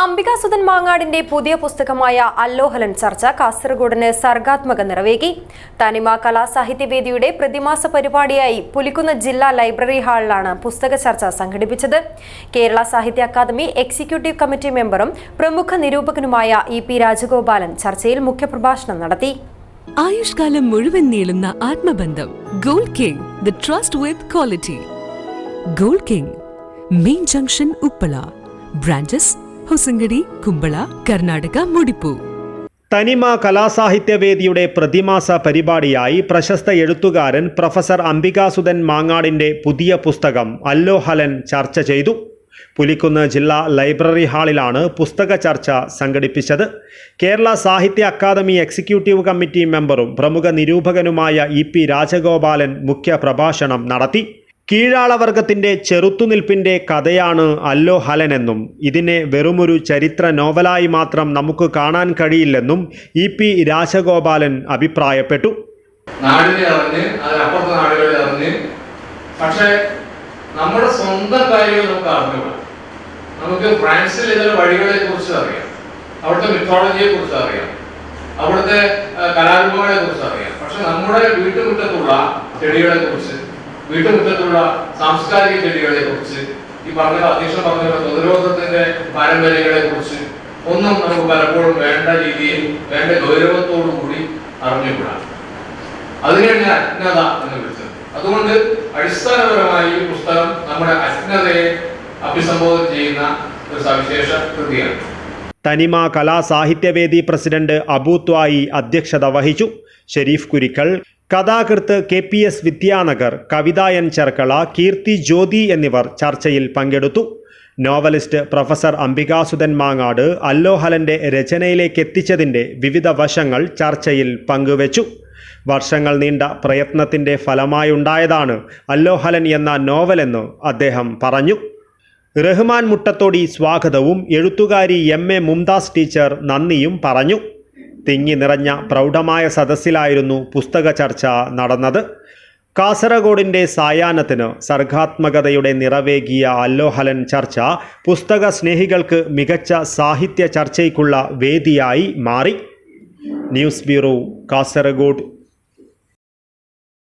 അംബികാസുധൻ മാങ്ങാടിന്റെ പുതിയ പുസ്തകമായ അല്ലോഹലൻ ചർച്ച കാസർഗോഡിന് സർഗാത്മക നിറവേകി. തനിമ കലാസാഹിത്യവേദിയുടെ പ്രതിമാസ പരിപാടിയായി പുലിക്കുന്ന ജില്ലാ ലൈബ്രറി ഹാളിലാണ് പുസ്തക ചർച്ച സംഘടിപ്പിച്ചത്. കേരള സാഹിത്യ അക്കാദമി എക്സിക്യൂട്ടീവ് കമ്മിറ്റി മെമ്പറും പ്രമുഖ നിരൂപകനുമായ ഇ പി രാജഗോപാലൻ ചർച്ചയിൽ മുഖ്യപ്രഭാഷണം നടത്തി. ആയുഷ്കാലം മുഴുവൻ നീളുന്ന ആത്മബന്ധം gold king the trust with quality gold king main junction Uppala. Branches Hosangadi Kumbla Karnataka മുടിപ്പു. തനിമ കലാസാഹിത്യവേദിയുടെ പ്രതിമാസ പരിപാടിയായി പ്രശസ്ത എഴുത്തുകാരൻ പ്രൊഫസർ അംബികാസുധൻ മാങ്ങാടിന്റെ പുതിയ പുസ്തകം അല്ലോഹലൻ ചർച്ച ചെയ്തു. പുലിക്കുന്ന് ജില്ലാ ലൈബ്രറി ഹാളിലാണ് പുസ്തക ചർച്ച സംഘടിപ്പിച്ചത്. കേരള സാഹിത്യ അക്കാദമി എക്സിക്യൂട്ടീവ് കമ്മിറ്റി മെമ്പറും പ്രമുഖ നിരൂപകനുമായ ഇ പി രാജഗോപാലൻ മുഖ്യ പ്രഭാഷണം നടത്തി. കീഴാളവർഗത്തിന്റെ ചെറുത്തുനിൽപ്പിന്റെ കഥയാണ് അല്ലോ എന്നും ഇതിനെ വെറുമൊരു ചരിത്ര നോവലായി മാത്രം നമുക്ക് കാണാൻ കഴിയില്ലെന്നും ഇ പി രാജഗോപാലൻ അഭിപ്രായപ്പെട്ടു. നാടിനെ അറിഞ്ഞ് അതിനപ്പുറത്തെ നാടുകളെ അറിഞ്ഞ് പക്ഷേ നമ്മുടെ സ്വന്തം കാര്യങ്ങൾ നമുക്ക് അറിഞ്ഞുകൂടാ. നമുക്ക് ഫ്രാൻസിൽ ഇതിലെ വഴികളെ കുറിച്ച് അറിയാം അവിടുത്തെ മിത്തോളജിയെ കുറിച്ച് അറിയാം അവിടുത്തെ കലാരൂപങ്ങളെ കുറിച്ച് അറിയാം. പക്ഷെ നമ്മുടെ വീട്ടുമുറ്റത്തുള്ള ചെടികളെ കുറിച്ച് വീട്ടുമുറ്റത്തുള്ള സാംസ്കാരിക ചെടികളെ കുറിച്ച് ഈ പറഞ്ഞ അധ്യക്ഷൻ പറഞ്ഞ പ്രതിരോധത്തിന്റെ പാരമ്പര്യങ്ങളെ കുറിച്ച് ഒന്നും നമുക്ക് പലപ്പോഴും വേണ്ട രീതിയിൽ വേണ്ട ഗൗരവത്തോടു കൂടി അറിഞ്ഞുകൂടാ. അതിനെയാണ് ഞാൻ അജ്ഞത എന്ന് വിളിച്ചത്. അതുകൊണ്ട് അടിസ്ഥാനപരമായി ഈ പുസ്തകം നമ്മുടെ അജ്ഞതയെ അഭിസംബോധന ചെയ്യുന്ന ഒരു സവിശേഷ കൃതിയാണ്. തനിമ കലാസാഹിത്യവേദി പ്രസിഡന്റ് അബൂത്വായി അധ്യക്ഷത വഹിച്ചു. ഷെരീഫ് കുരിക്കൽ കഥാകൃത്ത് കെ പി എസ് വിദ്യാനഗർ കവിതായൻ ചെർക്കള കീർത്തി ജ്യോതി എന്നിവർ ചർച്ചയിൽ പങ്കെടുത്തു. നോവലിസ്റ്റ് പ്രൊഫസർ അംബികാസുധൻ മാങ്ങാട് അല്ലോഹലന്റെ രചനയിലേക്ക് എത്തിച്ചതിന്റെ വിവിധ വശങ്ങൾ ചർച്ചയിൽ പങ്കുവച്ചു. വർഷങ്ങൾ നീണ്ട പ്രയത്നത്തിന്റെ ഫലമായുണ്ടായതാണ് അല്ലോഹലൻ എന്ന നോവലെന്ന് അദ്ദേഹം പറഞ്ഞു. റഹ്മാൻ മുട്ടത്തോടി സ്വാഗതവും എഴുത്തുകാരി എം എ മുംതാസ് ടീച്ചർ നന്ദിയും പറഞ്ഞു. തിങ്ങി നിറഞ്ഞ പ്രൗഢമായ സദസ്സിലായിരുന്നു പുസ്തക ചർച്ച നടന്നത്. കാസർഗോഡിന്റെ സായാഹ്നത്തിന് സർഗാത്മകതയുടെ നിറവേകിയ അല്ലോഹലൻ ചർച്ച പുസ്തക സ്നേഹികൾക്ക് മികച്ച സാഹിത്യ ചർച്ചയ്ക്കുള്ള വേദിയായി മാറി. News bureau Kasaragod.